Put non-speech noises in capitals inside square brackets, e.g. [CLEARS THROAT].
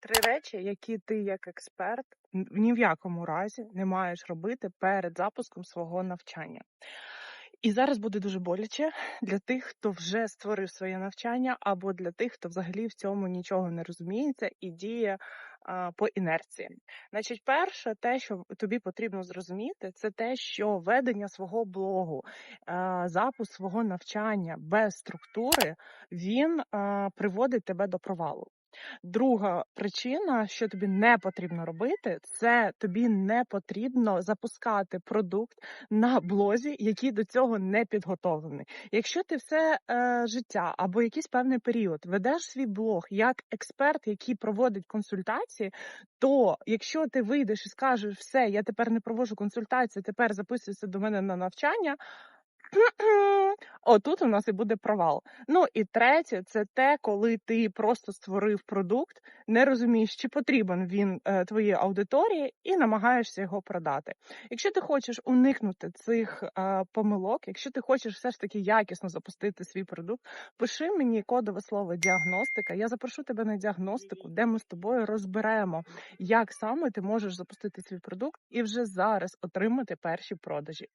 Три речі, які ти як експерт ні в якому разі не маєш робити перед запуском свого навчання. І зараз буде дуже боляче для тих, хто вже створив своє навчання, або для тих, хто взагалі в цьому нічого не розуміється і діє а, по інерції. Значить, перше, те, що тобі потрібно зрозуміти, це те, що ведення свого блогу, а, запуск свого навчання без структури, він приводить тебе до провалу. Друга причина, що тобі не потрібно робити, це тобі не потрібно запускати продукт на блозі, який до цього не підготовлений. Якщо ти все е, життя або якийсь певний період ведеш свій блог як експерт, який проводить консультації, то якщо ти вийдеш і скажеш, все, я тепер не проводжу консультації, тепер записуйся до мене на навчання. [CLEARS THROAT] Отут у нас і буде провал. Ну і третє, це те, коли ти просто створив продукт, не розумієш, чи потрібен він е, твоїй аудиторії, і намагаєшся його продати. Якщо ти хочеш уникнути цих е, помилок, якщо ти хочеш все ж таки якісно запустити свій продукт, пиши мені кодове слово діагностика. Я запрошу тебе на діагностику, де ми з тобою розберемо, як саме ти можеш запустити свій продукт і вже зараз отримати перші продажі.